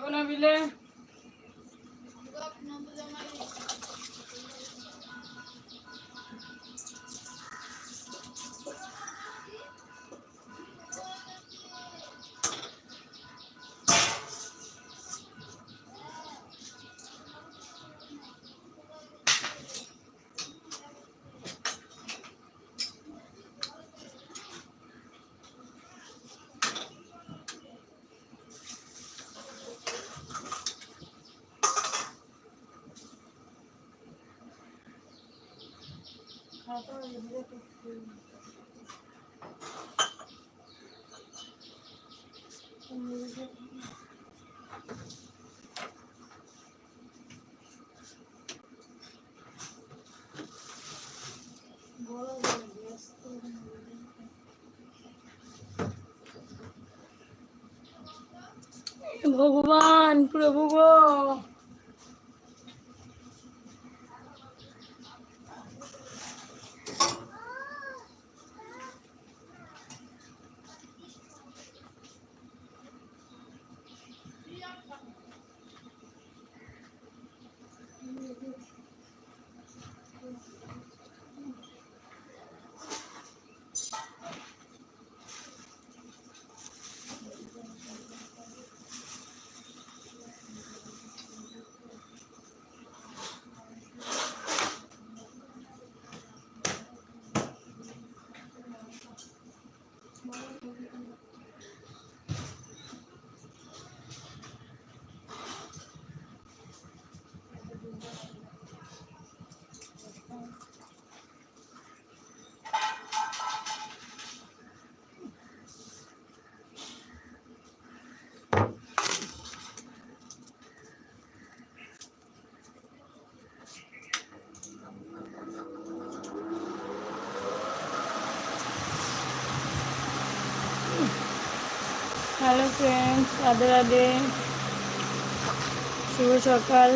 আইব না ভগবান প্রভু গো হ্যালো ফ্রেন্ডস রাধে রাধে শুভ সকাল।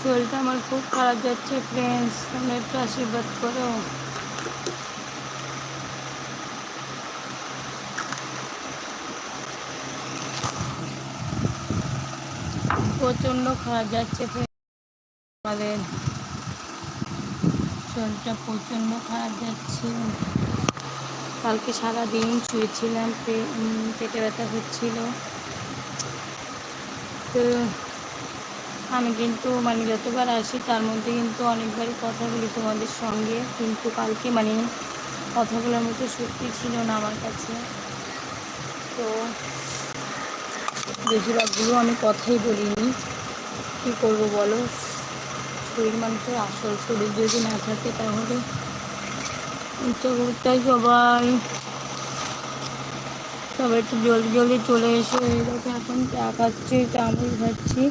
শরীরটা আমার খুব খারাপ যাচ্ছে ফ্রেন্ডস তোমরা একটু আশীর্বাদ করো। প্রচণ্ড খারাপ যাচ্ছে আমাদের শরীরটা প্রচণ্ড খারাপ যাচ্ছে। কালকে সারা দিন শুয়েছিলাম পেটে ব্যথা হচ্ছিল। তো আমি কিন্তু মানে যতবার আসি তার মধ্যে কিন্তু অনেকবারই কথা বলি তোমাদের সঙ্গে। কিন্তু কালকে মানে কথা বলার মতো শক্তি ছিল না আমার কাছে। তো বেশিরভাগগুলো আমি কথাই বলিনি। কী করব বলো? শরীর মানুষের আসল শরীর যদি না থাকে তাহলে তাই সবাই সবাই একটু জলদি জলদি চলে এসে। এই দেখো এখন চা খাচ্ছি চামচ খাচ্ছি।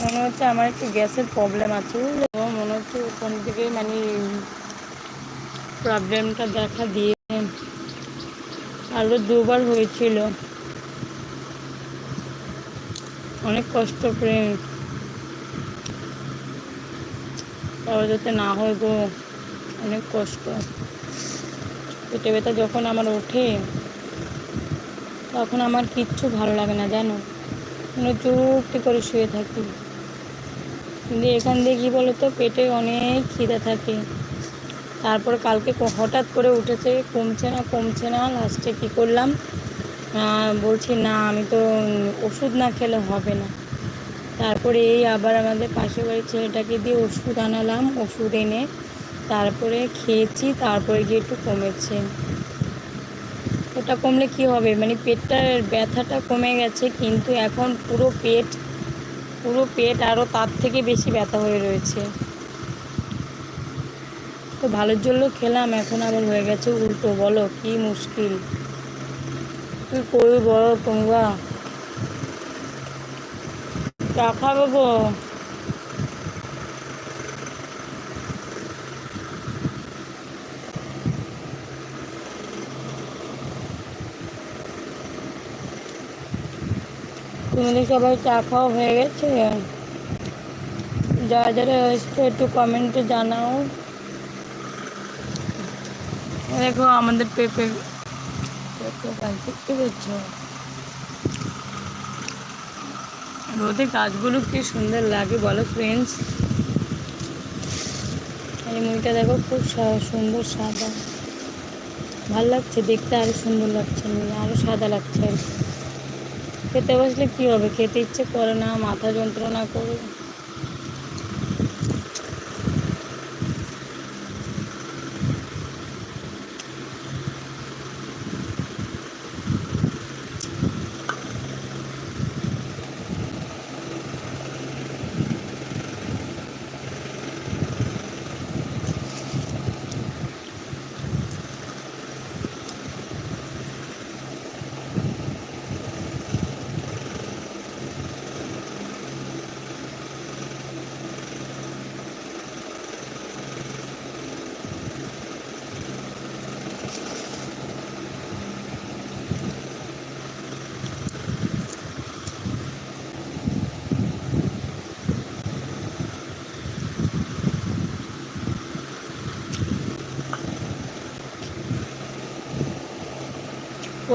মনে হচ্ছে আমার একটু গ্যাসের প্রবলেম আছে মনে হচ্ছে ওখান থেকে মানে প্রবলেমটা দেখা দিয়ে আরও দুবার হয়েছিল। অনেক কষ্ট করে তাও যাতে না হয় গো, অনেক কষ্ট। পেটে ব্যথা যখন আমার ওঠে, তখন আমার কিচ্ছু ভালো লাগে না, জানো? মানে চুপটি করে শুয়ে থাকি। কিন্তু এখান দিয়ে কী বলো তো পেটে অনেক খিদে থাকে। তারপর কালকে হঠাৎ করে উঠেছে, কমছে না কমছে না লাস্টে কী করলাম? বলছি, না, আমি তো ওষুধ না খেলে হবে না। তারপরে এই আবার আমাদের পাশের বাড়ির ছেলেটাকে দিয়ে ওষুধ আনালাম, ওষুধ এনে তারপরে খেয়েছি, তারপরে গিয়ে একটু কমেছে। ওটা কমলে কি হবে? মানে পেটটার ব্যথাটা কমে গেছে, কিন্তু এখন পুরো পেট পুরো পেট আরও তার থেকে বেশি ব্যথা হয়ে রয়েছে। তো ভালোর জন্য খেলাম, এখন আবার হয়ে গেছে উল্টো। বলো, কি মুশকিল? তুই করবি বলো তোমরা? চা খাব গো। তোমাদের সবাই চা খাওয়া হয়ে গেছে? যারা যারা এসছো, একটু কমেন্টে জানাও। দেখো আমাদের পেঁপে পেঁপে গাছ দেখতে রোদে গাছগুলো কি সুন্দর লাগে বলো ফ্রেন্ডস এই মুড়িটা দেখো, খুব সুন্দর সাদা। ভালো লাগছে, দেখতে আরও সুন্দর লাগছে আরও আরও সাদা লাগছে। আর খেতে বসলে কী হবে? খেতে ইচ্ছে করে না, মাথা যন্ত্রণা করে।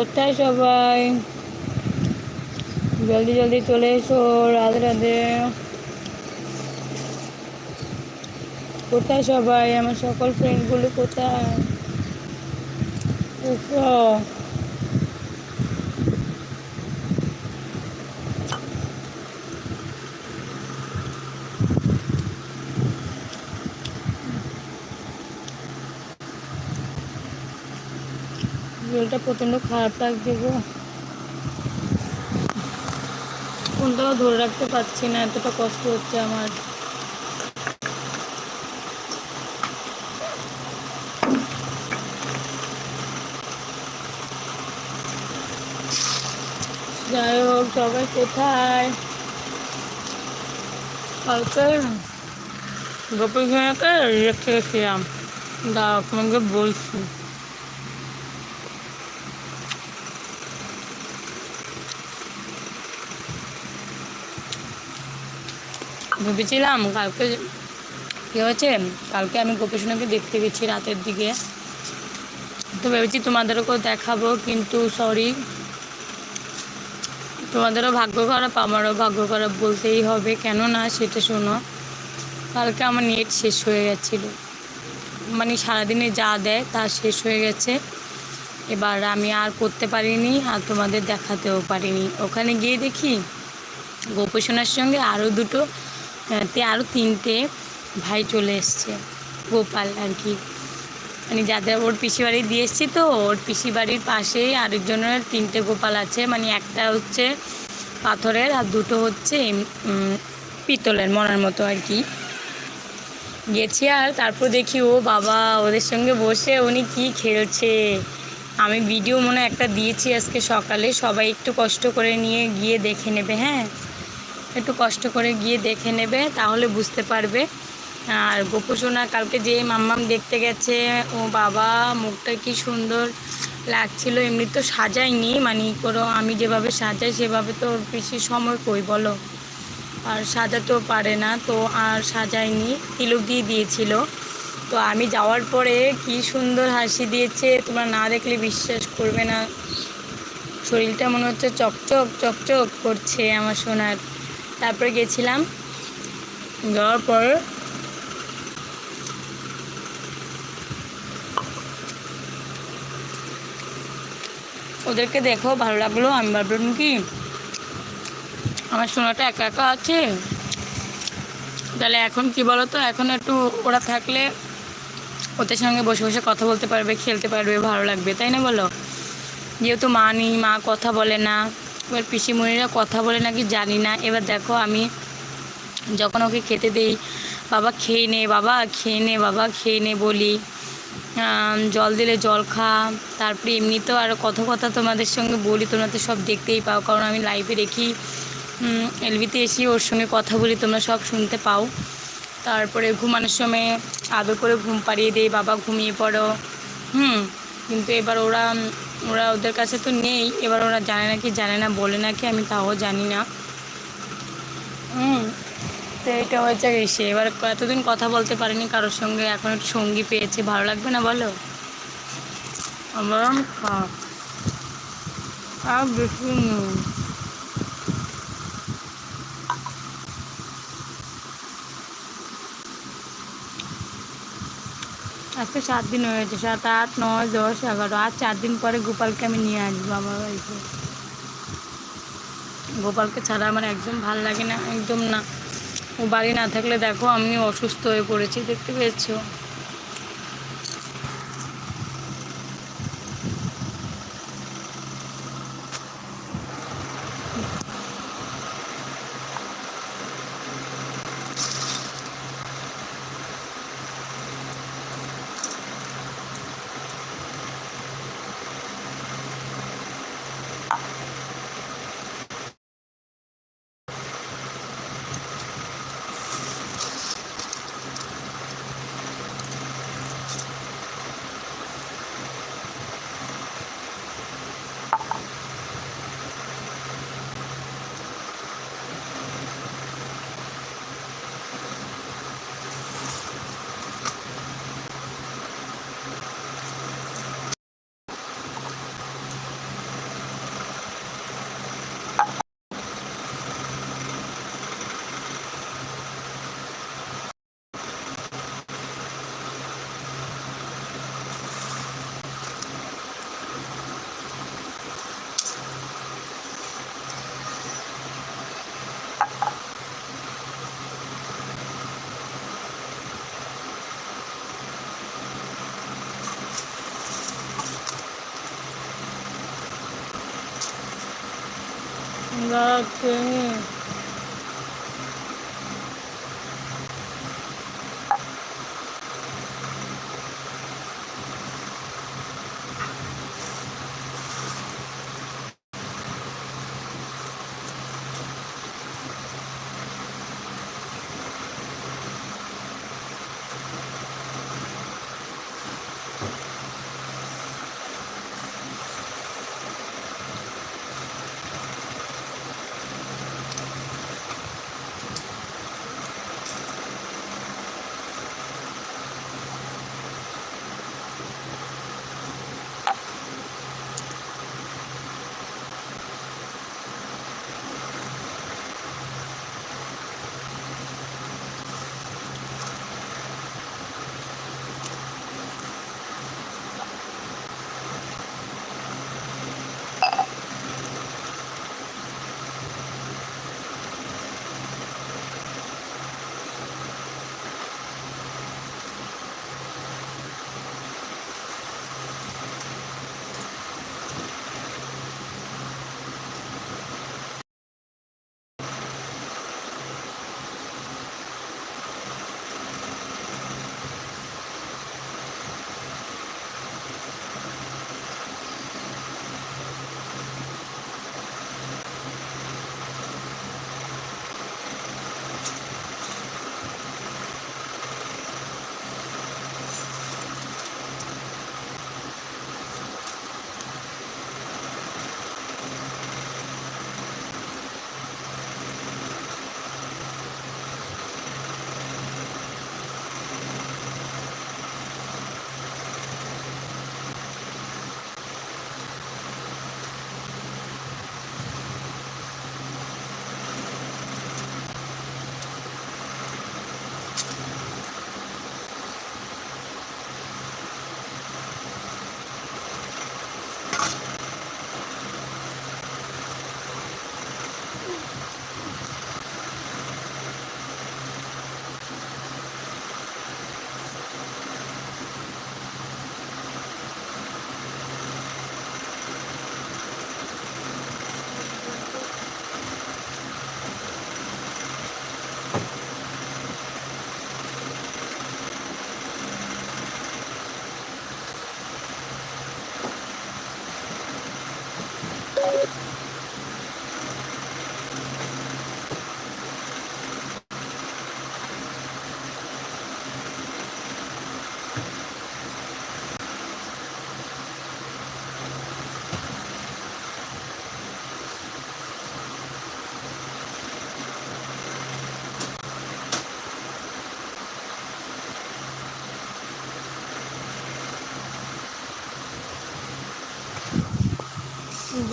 কোথায় সবাই? জলদি জলদি চলে এসো রাধে রাধে। কোথায় সবাই? আমার সকল ফ্রেন্ডগুলো কোথায়? জলটা প্রচণ্ড খারাপ লাগছে গো ফোনটাও ধরে রাখতে পারছি না, এতটা কষ্ট হচ্ছে আমার। যাই হোক, সবাই কোথায়? কালকে গোপী ঘোড়াকে রেখে গেছিলাম দাও তোমাকে বলছি। ভেবেছিলাম কালকে কী হয়েছে? কালকে আমি গোপীসোনাকে দেখতে গেছি রাতের দিকে। তো ভেবেছি তোমাদেরকেও দেখাবো, কিন্তু সরি তোমাদেরও ভাগ্য খারাপ, আমারও ভাগ্য খারাপ বলতেই হবে। কেন না সেটা শোনো, কালকে আমার নেট শেষ হয়ে গেছিল। মানে সারাদিনে যা দেয় তা শেষ হয়ে গেছে। এবার আমি আর করতে পারিনি, আর তোমাদের দেখাতেও পারিনি। ওখানে গিয়ে দেখি গোপীসোনার সঙ্গে আরও দুটো আরও তিনটে ভাই চলে এসছে, গোপাল আর কি। মানে যাদের ওর পিসি বাড়ি দিয়ে এসছি তো, ওর পিসি বাড়ির পাশেই আরেকজনের তিনটে গোপাল আছে। মানে একটা হচ্ছে পাথরের আর দুটো হচ্ছে পিতলের মনার মতো আর কি। গেছি আর তারপর দেখি ও বাবা ওদের সঙ্গে বসে উনি কি খেলছে। আমি ভিডিও মনে একটা দিয়েছি আজকে সকালে, সবাই একটু কষ্ট করে নিয়ে গিয়ে দেখে নেবে হ্যাঁ? একটু কষ্ট করে গিয়ে দেখে নেবে, তাহলে বুঝতে পারবে। আর গোপুসোনা কালকে যে মাম্মাম দেখতে গেছে, ও বাবা, মুখটা কি সুন্দর লাগছিল, এমনি তো সাজাইনি মানে কোনো আমি যেভাবে সাজাই, সেভাবে তো ওর বেশি সময় কই বলো? আর সাজাতেও পারে না, তো আর সাজায়নি, তিলক দিয়ে দিয়েছিল। তো আমি যাওয়ার পরে কি সুন্দর হাসি দিয়েছে, তোমরা না দেখলে বিশ্বাস করবে না। শরীরটা মনে হচ্ছে চকচক চকচক করছে আমার সোনার। তারপরে গেছিলাম। যাওয়ার পরে ওদেরকে দেখো, ভালো লাগল? আমি ভাবলাম কি, আমার সোনাটা একা একা আছে। তাহলে এখন কি বলো তো এখন একটু ওরা থাকলে ওদের সঙ্গে বসে বসে কথা বলতে পারবে, খেলতে পারবে, ভালো লাগবে, তাই না বলো? যেহেতু মা নেই, মা কথা বলে না। এবার পিসিমণিরা কথা বলে নাকি জানি না। এবার দেখো আমি যখন ওকে খেতে দেই, বাবা খেয়ে নে, বাবা খেয়ে নে, বাবা খেয়ে নে বলি জল দিলে জল খা। তারপরে এমনিতেও আর কত কথা তোমাদের সঙ্গে বলি, তোমরা তো সব দেখতেই পাও। কারণ আমি লাইভে রেখি এলবিতে এসে ওর সঙ্গে কথা বলি, তোমরা সব শুনতে পাও। তারপরে ঘুমানোর সময় আদর করে ঘুম পাড়িয়ে দেই, বাবা ঘুমিয়ে পড়ো। হুম, কিন্তু এবার ওরা ওরা ওদের কাছে তো নেই, এবার ওরা জানে না কি জানে না, বলে না কি আমি তাও জানি না। হুম, তো এটা হয়েছে এসে এবার এতদিন কথা বলতে পারিনি কারোর সঙ্গে, এখন একটু সঙ্গী পেয়েছে। ভালো লাগবে না বলো? আমার খা আর বেশি আজকে সাত দিন হয়েছে, সাত, আট, নয়, দশ, এগারো আর চার দিন পরে গোপালকে আমি নিয়ে আসব আমার বাড়িতে। গোপালকে ছাড়া আমার একদম ভালো লাগে না, একদম না। ও বাড়ি না থাকলে দেখো আমি অসুস্থ হয়ে পড়েছি, দেখতে পেয়েছ? রাখে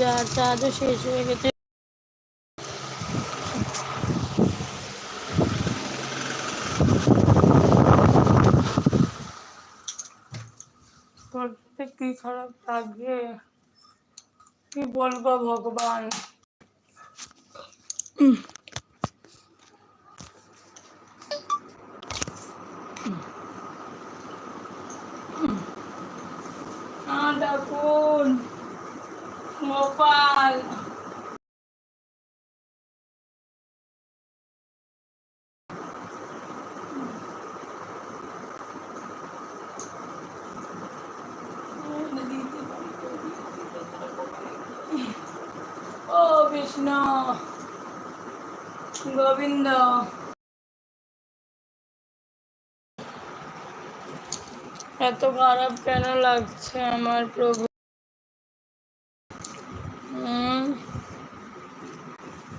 যা চার্জও শেষ হয়ে গেছে। কি খারাপ কি বলব ভগবান? ডাকুন। গোপাল ও কৃষ্ণ গোবিন্দ এত খারাপ কেন লাগছে আমার প্রভু?